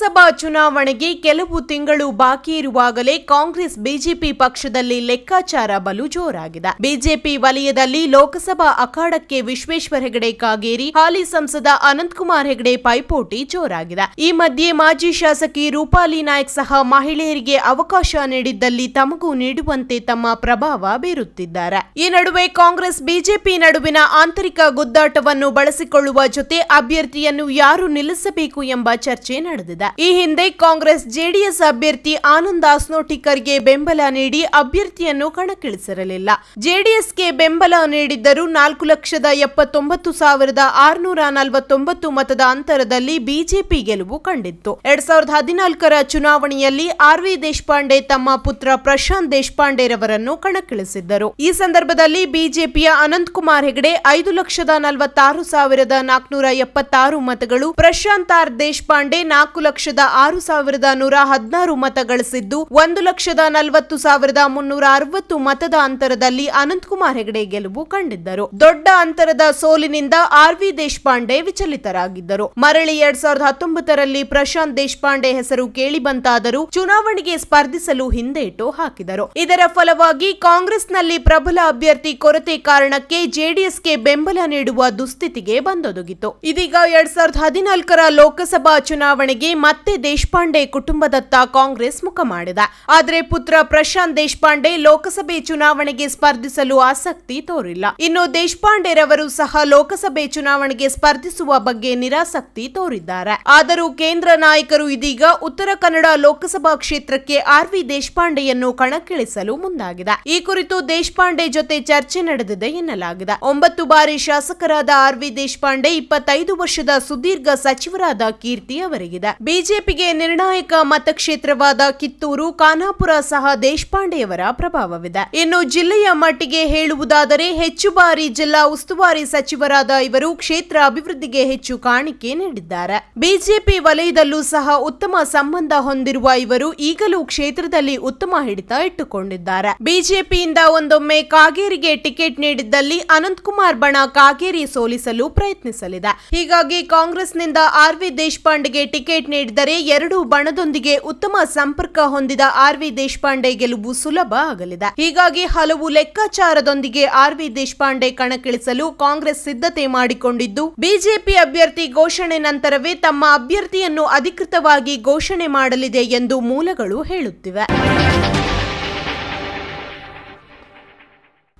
ಲೋಕಸಭಾ ಚುನಾವಣೆಗೆ ಕೆಲವು ತಿಂಗಳು ಬಾಕಿ ಇರುವಾಗಲೇ ಕಾಂಗ್ರೆಸ್ ಬಿಜೆಪಿ ಪಕ್ಷದಲ್ಲಿ ಲೆಕ್ಕಾಚಾರ ಬಲು ಜೋರಾಗಿದೆ. ಬಿಜೆಪಿ ವಲಯದಲ್ಲಿ ಲೋಕಸಭಾ ಅಖಾಡಕ್ಕೆ ವಿಶ್ವೇಶ್ವರ ಹೆಗಡೆ ಕಾಗೇರಿ, ಹಾಲಿ ಸಂಸದ ಅನಂತಕುಮಾರ್ ಹೆಗಡೆ ಪೈಪೋಟಿ ಜೋರಾಗಿದೆ. ಈ ಮಧ್ಯೆ ಮಾಜಿ ಶಾಸಕಿ ರೂಪಾಲಿ ನಾಯ್ಕ್ ಸಹ ಮಹಿಳೆಯರಿಗೆ ಅವಕಾಶ ನೀಡಿದ್ದಲ್ಲಿ ತಮಗೂ ನೀಡುವಂತೆ ತಮ್ಮ ಪ್ರಭಾವ ಬೀರುತ್ತಿದ್ದಾರೆ. ಈ ನಡುವೆ ಕಾಂಗ್ರೆಸ್ ಬಿಜೆಪಿ ನಡುವಿನ ಆಂತರಿಕ ಗುದ್ದಾಟವನ್ನು ಬಳಸಿಕೊಳ್ಳುವ ಜೊತೆ ಅಭ್ಯರ್ಥಿಯನ್ನು ಯಾರು ನಿಲ್ಲಿಸಬೇಕು ಎಂಬ ಚರ್ಚೆ ನಡೆದಿದೆ. ಈ ಹಿಂದೆ ಕಾಂಗ್ರೆಸ್ ಜೆಡಿಎಸ್ ಅಭ್ಯರ್ಥಿ ಆನಂದ್ ಆಸ್ನೋಟಿಕರ್ಗೆ ಬೆಂಬಲ ನೀಡಿ ಅಭ್ಯರ್ಥಿಯನ್ನು ಕಣಕ್ಕಿಳಿಸಿರಲಿಲ್ಲ. ಜೆಡಿಎಸ್ಗೆ ಬೆಂಬಲ ನೀಡಿದ್ದರೂ ನಾಲ್ಕು ಲಕ್ಷದ ಎಪ್ಪತ್ತೊಂಬತ್ತು ಸಾವಿರದ ಆರುನೂರ ನಲವತ್ತೊಂಬತ್ತು ಮತದ ಅಂತರದಲ್ಲಿ ಬಿಜೆಪಿ ಗೆಲುವು ಕಂಡಿತ್ತು. ಎರಡ್ ಸಾವಿರದ ಹದಿನಾಲ್ಕರ ಚುನಾವಣೆಯಲ್ಲಿ ಆರ್ ವಿ ದೇಶಪಾಂಡೆ ತಮ್ಮ ಪುತ್ರ ಪ್ರಶಾಂತ್ ದೇಶಪಾಂಡೆರವರನ್ನು ಕಣಕ್ಕಿಳಿಸಿದ್ದರು. ಈ ಸಂದರ್ಭದಲ್ಲಿ ಬಿಜೆಪಿಯ ಅನಂತಕುಮಾರ್ ಹೆಗಡೆ ಐದು ಲಕ್ಷದ ನಲವತ್ತಾರು ಸಾವಿರದ ನಾಲ್ಕುನೂರ ಎಪ್ಪತ್ತಾರು ಮತಗಳು, ಪ್ರಶಾಂತ್ ಆರ್ ದೇಶಪಾಂಡೆ ನಾಲ್ಕು ಲಕ್ಷದ ಆರು ಸಾವಿರದ ನೂರ ಹದಿನಾರು ಮತ ಗಳಿಸಿದ್ದು, ಒಂದು ಲಕ್ಷದ ನಲವತ್ತು ಸಾವಿರದ ಮುನ್ನೂರ ಅರವತ್ತು ಮತದ ಅಂತರದಲ್ಲಿ ಅನಂತಕುಮಾರ್ ಹೆಗಡೆ ಗೆಲುವು ಕಂಡಿದ್ದರು. ದೊಡ್ಡ ಅಂತರದ ಸೋಲಿನಿಂದ ಆರ್ ವಿ ದೇಶಪಾಂಡೆ ವಿಚಲಿತರಾಗಿದ್ದರು. ಮರಳಿ ಎರಡ್ ಸಾವಿರದ ಹತ್ತೊಂಬತ್ತರಲ್ಲಿ ಪ್ರಶಾಂತ್ ದೇಶಪಾಂಡೆ ಹೆಸರು ಕೇಳಿಬಂತಾದರೂ ಚುನಾವಣೆಗೆ ಸ್ಪರ್ಧಿಸಲು ಹಿಂದೇಟು ಹಾಕಿದರು. ಇದರ ಫಲವಾಗಿ ಕಾಂಗ್ರೆಸ್ನಲ್ಲಿ ಪ್ರಬಲ ಅಭ್ಯರ್ಥಿ ಕೊರತೆ ಕಾರಣಕ್ಕೆ ಜೆಡಿಎಸ್ಗೆ ಬೆಂಬಲ ನೀಡುವ ದುಸ್ಥಿತಿಗೆ ಬಂದೊದಗಿತು. ಇದೀಗ ಎರಡ್ ಸಾವಿರದ ಹದಿನಾಲ್ಕರ ಲೋಕಸಭಾ ಚುನಾವಣೆಗೆ ಮತ್ತೆ ದೇಶಪಾಂಡೆ ಕುಟುಂಬದತ್ತ ಕಾಂಗ್ರೆಸ್ ಮುಖ ಮಾಡಿದೆ. ಆದರೆ ಪುತ್ರ ಪ್ರಶಾಂತ್ ದೇಶಪಾಂಡೆ ಲೋಕಸಭೆ ಚುನಾವಣೆಗೆ ಸ್ಪರ್ಧಿಸಲು ಆಸಕ್ತಿ ತೋರಿಲ್ಲ. ಇನ್ನು ದೇಶಪಾಂಡೆರವರು ಸಹ ಲೋಕಸಭೆ ಚುನಾವಣೆಗೆ ಸ್ಪರ್ಧಿಸುವ ಬಗ್ಗೆ ನಿರಾಸಕ್ತಿ ತೋರಿದ್ದಾರೆ. ಆದರೂ ಕೇಂದ್ರ ನಾಯಕರು ಇದೀಗ ಉತ್ತರ ಕನ್ನಡ ಲೋಕಸಭಾ ಕ್ಷೇತ್ರಕ್ಕೆ ಆರ್ ವಿ ದೇಶಪಾಂಡೆಯನ್ನು ಕಣಕ್ಕಿಳಿಸಲು ಮುಂದಾಗಿದೆ. ಈ ಕುರಿತು ದೇಶಪಾಂಡೆ ಜೊತೆ ಚರ್ಚೆ ನಡೆದಿದೆ ಎನ್ನಲಾಗಿದೆ. ಒಂಬತ್ತು ಬಾರಿ ಶಾಸಕರಾದ ಆರ್ ವಿ ದೇಶಪಾಂಡೆ, ಇಪ್ಪತ್ತೈದು ವರ್ಷದ ಸುದೀರ್ಘ ಸಚಿವರಾದ ಕೀರ್ತಿ ಅವರಿಗಿದೆ. ಬಿಜೆಪಿಗೆ ನಿರ್ಣಾಯಕ ಮತಕ್ಷೇತ್ರವಾದ ಕಿತ್ತೂರು, ಖಾನಾಪುರ ಸಹ ದೇಶಪಾಂಡೆಯವರ ಪ್ರಭಾವವಿದೆ. ಇನ್ನು ಜಿಲ್ಲೆಯ ಮಟ್ಟಿಗೆ ಹೇಳುವುದಾದರೆ ಹೆಚ್ಚು ಬಾರಿ ಜಿಲ್ಲಾ ಉಸ್ತುವಾರಿ ಸಚಿವರಾದ ಇವರು ಕ್ಷೇತ್ರ ಅಭಿವೃದ್ಧಿಗೆ ಹೆಚ್ಚು ಕಾಣಿಕೆ ನೀಡಿದ್ದಾರೆ. ಬಿಜೆಪಿ ವಲಯದಲ್ಲೂ ಸಹ ಉತ್ತಮ ಸಂಬಂಧ ಹೊಂದಿರುವ ಇವರು ಈಗಲೂ ಕ್ಷೇತ್ರದಲ್ಲಿ ಉತ್ತಮ ಹಿಡಿತ ಇಟ್ಟುಕೊಂಡಿದ್ದಾರೆ. ಬಿಜೆಪಿಯಿಂದ ಒಂದೊಮ್ಮೆ ಕಾಗೇರಿಗೆ ಟಿಕೆಟ್ ನೀಡಿದ್ದಲ್ಲಿ ಅನಂತಕುಮಾರ್ ಬಣ ಕಾಗೇರಿ ಸೋಲಿಸಲು ಪ್ರಯತ್ನಿಸಲಿದೆ. ಹೀಗಾಗಿ ಕಾಂಗ್ರೆಸ್ನಿಂದ ಆರ್ ವಿ ದೇಶಪಾಂಡೆಗೆ ಟಿಕೆಟ್ ನೀಡಿದರೆ ಎರಡು ಬಣದೊಂದಿಗೆ ಉತ್ತಮ ಸಂಪರ್ಕ ಹೊಂದಿದ ಆರ್ ವಿ ದೇಶಪಾಂಡೆ ಗೆಲುವು ಸುಲಭ ಆಗಲಿದೆ. ಹೀಗಾಗಿ ಹಲವು ಲೆಕ್ಕಾಚಾರದೊಂದಿಗೆ ಆರ್ ವಿ ದೇಶಪಾಂಡೆ ಕಣಕ್ಕಿಳಿಸಲು ಕಾಂಗ್ರೆಸ್ ಸಿದ್ಧತೆ ಮಾಡಿಕೊಂಡಿದ್ದು, ಬಿಜೆಪಿ ಅಭ್ಯರ್ಥಿ ಘೋಷಣೆ ನಂತರವೇ ತಮ್ಮ ಅಭ್ಯರ್ಥಿಯನ್ನು ಅಧಿಕೃತವಾಗಿ ಘೋಷಣೆ ಮಾಡಲಿದೆ ಎಂದು ಮೂಲಗಳು ಹೇಳುತ್ತಿವೆ.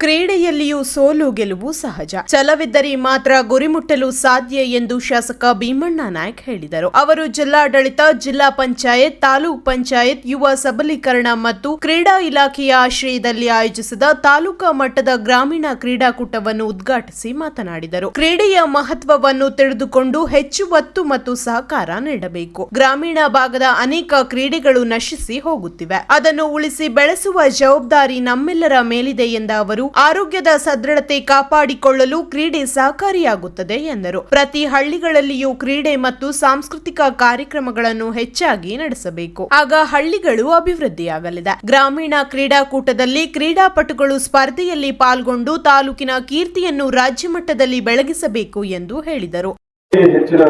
ಕ್ರೀಡೆಯಲ್ಲಿಯೂ ಸೋಲು ಗೆಲುವು ಸಹಜ. ಛಲವಿದ್ದರೆ ಮಾತ್ರ ಗುರಿ ಮುಟ್ಟಲು ಸಾಧ್ಯ ಎಂದು ಶಾಸಕ ಭೀಮಣ್ಣ ನಾಯ್ಕ್ ಹೇಳಿದರು. ಅವರು ಜಿಲ್ಲಾಡಳಿತ, ಜಿಲ್ಲಾ ಪಂಚಾಯತ್, ತಾಲೂಕ್ ಪಂಚಾಯತ್, ಯುವ ಸಬಲೀಕರಣ ಮತ್ತು ಕ್ರೀಡಾ ಇಲಾಖೆಯ ಆಶ್ರಯದಲ್ಲಿ ಆಯೋಜಿಸಿದ ತಾಲೂಕಾ ಮಟ್ಟದ ಗ್ರಾಮೀಣ ಕ್ರೀಡಾಕೂಟವನ್ನು ಉದ್ಘಾಟಿಸಿ ಮಾತನಾಡಿದರು. ಕ್ರೀಡೆಯ ಮಹತ್ವವನ್ನು ತಿಳಿದುಕೊಂಡು ಹೆಚ್ಚು ಒತ್ತು ಮತ್ತು ಸಹಕಾರ ನೀಡಬೇಕು. ಗ್ರಾಮೀಣ ಭಾಗದ ಅನೇಕ ಕ್ರೀಡೆಗಳು ನಶಿಸಿ ಹೋಗುತ್ತಿವೆ. ಅದನ್ನು ಉಳಿಸಿ ಬೆಳೆಸುವ ಜವಾಬ್ದಾರಿ ನಮ್ಮೆಲ್ಲರ ಮೇಲಿದೆ ಎಂದ ಅವರು ಆರೋಗ್ಯದ ಸದೃಢತೆ ಕಾಪಾಡಿಕೊಳ್ಳಲು ಕ್ರೀಡೆ ಸಹಕಾರಿಯಾಗುತ್ತದೆ ಎಂದರು. ಪ್ರತಿ ಹಳ್ಳಿಗಳಲ್ಲಿಯೂ ಕ್ರೀಡೆ ಮತ್ತು ಸಾಂಸ್ಕೃತಿಕ ಕಾರ್ಯಕ್ರಮಗಳನ್ನು ಹೆಚ್ಚಾಗಿ ನಡೆಸಬೇಕು. ಆಗ ಹಳ್ಳಿಗಳು ಅಭಿವೃದ್ಧಿಯಾಗಲಿದೆ. ಗ್ರಾಮೀಣ ಕ್ರೀಡಾಕೂಟದಲ್ಲಿ ಕ್ರೀಡಾಪಟುಗಳು ಸ್ಪರ್ಧೆಯಲ್ಲಿ ಪಾಲ್ಗೊಂಡು ತಾಲೂಕಿನ ಕೀರ್ತಿಯನ್ನು ರಾಜ್ಯ ಮಟ್ಟದಲ್ಲಿ ಬೆಳಗಿಸಬೇಕು ಎಂದು ಹೇಳಿದರು. ಹೆಚ್ಚಿನ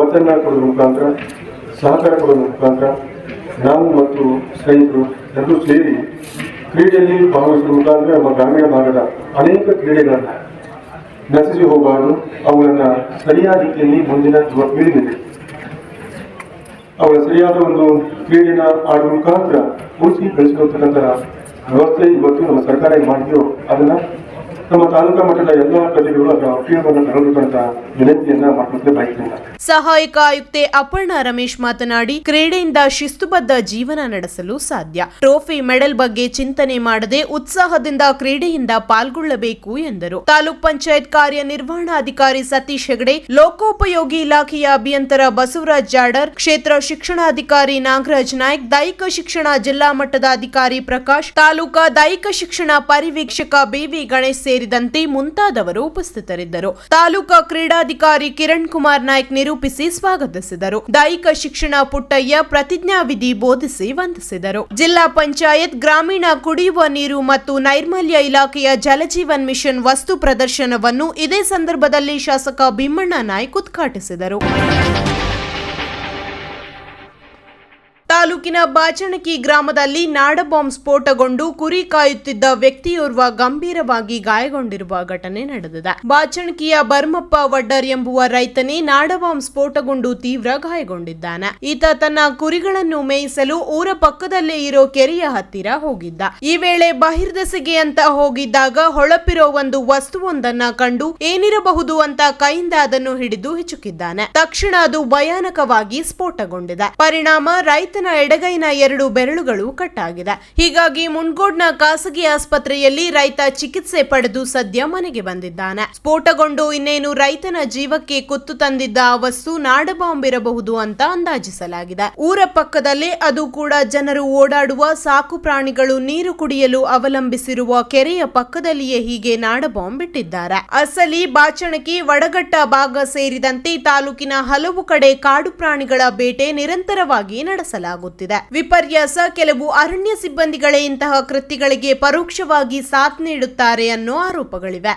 ಒತ್ತನ್ನ ಕೊಡುವ ಮುಖಾಂತರ ಸಹಕಾರ ಕೊಡುವ ಮುಖಾಂತರ ನಾವು ಮತ್ತು ಸ್ನೇಹಿತರು ಎಲ್ಲರೂ ಸೇರಿ ಕ್ರೀಡೆಯಲ್ಲಿ ಭಾಗವಹಿಸುವ ಮುಖಾಂತರ ನಮ್ಮ ಗ್ರಾಮೀಣ ಭಾಗದ ಅನೇಕ ಕ್ರೀಡೆಗಳನ್ನ ನಶಿಸಿ ಹೋಗಬಾರದು ಅವುಗಳನ್ನು ಸರಿಯಾದ ರೀತಿಯಲ್ಲಿ ಮುಂದಿನ ಯುವ ಪೀಳಿಗೆಗೆ. ಅವರ ಸರಿಯಾದ ಒಂದು ಕ್ರೀಡೆನ ಆಡುವ ಮುಖಾಂತರ ಉಳಿಸಿ ಬೆಳೆಸಿಕೊಳ್ತಕ್ಕಂತಹ ವ್ಯವಸ್ಥೆ ಇವತ್ತು ನಮ್ಮ ಸರ್ಕಾರ ಏನ್ ಮಾಡಿದೆಯೋ ಅದನ್ನ ನಮ್ಮ ತಾಲೂಕಾ ಮಟ್ಟದ ಎಲ್ಲಾ ಪ್ರಜೆಗಳು ಅದರ ಉಪಯೋಗವನ್ನು ಬಯಸ್ತೀನಿ ಸಹಾಯಕ ಆಯುಕ್ತೆ ಅಪರ್ಣಾ ರಮೇಶ್ ಮಾತನಾಡಿ, ಕ್ರೀಡೆಯಿಂದ ಶಿಸ್ತುಬದ್ಧ ಜೀವನ ನಡೆಸಲು ಸಾಧ್ಯ. ಟ್ರೋಫಿ ಮೆಡಲ್ ಬಗ್ಗೆ ಚಿಂತನೆ ಮಾಡದೆ ಉತ್ಸಾಹದಿಂದ ಕ್ರೀಡೆಯಿಂದ ಪಾಲ್ಗೊಳ್ಳಬೇಕು ಎಂದರು. ತಾಲೂಕ್ ಪಂಚಾಯತ್ ಕಾರ್ಯನಿರ್ವಹಣಾಧಿಕಾರಿ ಸತೀಶ್ ಹೆಗಡೆ, ಲೋಕೋಪಯೋಗಿ ಇಲಾಖೆಯ ಅಭಿಯಂತರ ಬಸವರಾಜ್ ಜಾಡರ್, ಕ್ಷೇತ್ರ ಶಿಕ್ಷಣಾಧಿಕಾರಿ ನಾಗರಾಜ್ ನಾಯ್ಕ್, ದೈಹಿಕ ಶಿಕ್ಷಣ ಜಿಲ್ಲಾ ಮಟ್ಟದ ಅಧಿಕಾರಿ ಪ್ರಕಾಶ್, ತಾಲೂಕಾ ದೈಹಿಕ ಶಿಕ್ಷಣ ಪರಿವೀಕ್ಷಕ ಬಿವಿ ಗಣೇಶ್ ಸೇರಿದಂತೆ ಮುಂತಾದವರು ಉಪಸ್ಥಿತರಿದ್ದರು. ತಾಲೂಕಾ ಕ್ರೀಡಾಧಿಕಾರಿ ಕಿರಣ್ ಕುಮಾರ್ ನಾಯ್ಕ ನಿರೂಪಿಸಿ ಸ್ವಾಗತಿಸಿದರು. ದೈಹಿಕ ಶಿಕ್ಷಣ ಪುಟ್ಟಯ್ಯ ಪ್ರತಿಜ್ಞಾವಿಧಿ ಬೋಧಿಸಿ ವಂದಿಸಿದರು. ಜಿಲ್ಲಾ ಪಂಚಾಯತ್ ಗ್ರಾಮೀಣ ಕುಡಿಯುವ ನೀರು ಮತ್ತು ನೈರ್ಮಲ್ಯ ಇಲಾಖೆಯ ಜಲಜೀವನ್ ಮಿಷನ್ ವಸ್ತು ಪ್ರದರ್ಶನವನ್ನು ಇದೇ ಸಂದರ್ಭದಲ್ಲಿ ಶಾಸಕ ಭೀಮಣ್ಣ ನಾಯ್ಕ್ ಉದ್ಘಾಟಿಸಿದರು. ತಾಲೂಕಿನ ಬಾಚಣಕಿ ಗ್ರಾಮದಲ್ಲಿ ನಾಡಬಾಂಬ್ ಸ್ಫೋಟಗೊಂಡು ಕುರಿ ಕಾಯುತ್ತಿದ್ದ ವ್ಯಕ್ತಿಯೋರ್ವ ಗಂಭೀರವಾಗಿ ಗಾಯಗೊಂಡಿರುವ ಘಟನೆ ನಡೆದಿದೆ. ಬಾಚಣಕಿಯ ಬರ್ಮಪ್ಪ ವಡ್ಡರ್ ಎಂಬುವ ರೈತನೇ ನಾಡಬಾಂಬ್ ಸ್ಫೋಟಗೊಂಡು ತೀವ್ರ ಗಾಯಗೊಂಡಿದ್ದಾನೆ. ಈತ ತನ್ನ ಕುರಿಗಳನ್ನು ಮೇಯಿಸಲು ಊರ ಪಕ್ಕದಲ್ಲೇ ಇರೋ ಕೆರೆಯ ಹತ್ತಿರ ಹೋಗಿದ್ದ. ಈ ವೇಳೆ ಬಹಿರ್ದೆಸೆಗೆ ಅಂತ ಹೋಗಿದ್ದಾಗ ಹೊಳಪಿರೋ ಒಂದು ವಸ್ತುವೊಂದನ್ನ ಕಂಡು ಏನಿರಬಹುದು ಅಂತ ಕೈಯಿಂದ ಅದನ್ನು ಹಿಡಿದು ಹಿಚುಕಿದ್ದಾನೆ. ತಕ್ಷಣ ಅದು ಭಯಾನಕವಾಗಿ ಸ್ಫೋಟಗೊಂಡಿದೆ. ಪರಿಣಾಮ ರೈತನ ಎಡಗೈನ ಎರಡು ಬೆರಳುಗಳು ಕಟ್ಟಾಗಿದೆ. ಹೀಗಾಗಿ ಮುಂಡ್ಗೋಡ್ನ ಖಾಸಗಿ ಆಸ್ಪತ್ರೆಯಲ್ಲಿ ರೈತ ಚಿಕಿತ್ಸೆ ಪಡೆದು ಸದ್ಯ ಮನೆಗೆ ಬಂದಿದ್ದಾನೆ. ಸ್ಫೋಟಗೊಂಡು ಇನ್ನೇನು ರೈತನ ಜೀವಕ್ಕೆ ಕುತ್ತು ತಂದಿದ್ದ ವಸ್ತು ನಾಡಬಾಂಬ್ ಇರಬಹುದು ಅಂತ ಅಂದಾಜಿಸಲಾಗಿದೆ. ಊರ ಪಕ್ಕದಲ್ಲೇ ಅದು ಕೂಡ ಜನರು ಓಡಾಡುವ ಸಾಕು ಪ್ರಾಣಿಗಳು ನೀರು ಕುಡಿಯಲು ಅವಲಂಬಿಸಿರುವ ಕೆರೆಯ ಪಕ್ಕದಲ್ಲಿಯೇ ಹೀಗೆ ನಾಡಬಾಂಬ್ ಬಿಟ್ಟಿದ್ದಾರೆ ಅಸಲಿ ಬಾಚಣಕಿ ವಡಗಟ್ಟ ಭಾಗ ಸೇರಿದಂತೆ ತಾಲೂಕಿನ ಹಲವು ಕಡೆ ಕಾಡು ಪ್ರಾಣಿಗಳ ಬೇಟೆ ನಿರಂತರವಾಗಿ ನಡೆಸಲಾಗುತ್ತಿದೆ. ವಿಪರ್ಯಾಸ ಕೆಲವು ಅರಣ್ಯ ಸಿಬ್ಬಂದಿಗಳೇ ಇಂತಹ ಕೃತ್ಯಗಳಿಗೆ ಪರೋಕ್ಷವಾಗಿ ಸಾಥ್ ನೀಡುತ್ತಾರೆ ಅನ್ನೋ ಆರೋಪಗಳಿವೆ.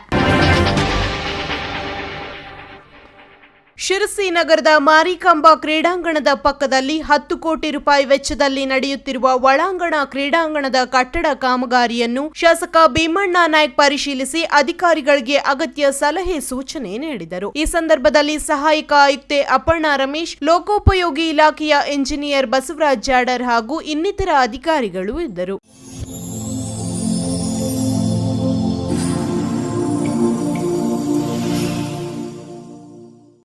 ಶಿರಸಿ ನಗರದ ಮಾರಿಕಾಂಬಾ ಕ್ರೀಡಾಂಗಣದ ಪಕ್ಕದಲ್ಲಿ ಹತ್ತು ಕೋಟಿ ರೂಪಾಯಿ ವೆಚ್ಚದಲ್ಲಿ ನಡೆಯುತ್ತಿರುವ ಒಳಾಂಗಣ ಕ್ರೀಡಾಂಗಣದ ಕಟ್ಟಡ ಕಾಮಗಾರಿಯನ್ನು ಶಾಸಕ ಭೀಮಣ್ಣ ನಾಯ್ಕ ಪರಿಶೀಲಿಸಿ ಅಧಿಕಾರಿಗಳಿಗೆ ಅಗತ್ಯ ಸಲಹೆ ಸೂಚನೆ ನೀಡಿದರು. ಈ ಸಂದರ್ಭದಲ್ಲಿ ಸಹಾಯಕ ಆಯುಕ್ತೆ ಅಪರ್ಣಾ ರಮೇಶ್, ಲೋಕೋಪಯೋಗಿ ಇಲಾಖೆಯ ಎಂಜಿನಿಯರ್ ಬಸವರಾಜ್ ಜಾಡರ್ ಹಾಗೂ ಇನ್ನಿತರ ಅಧಿಕಾರಿಗಳು ಇದ್ದರು.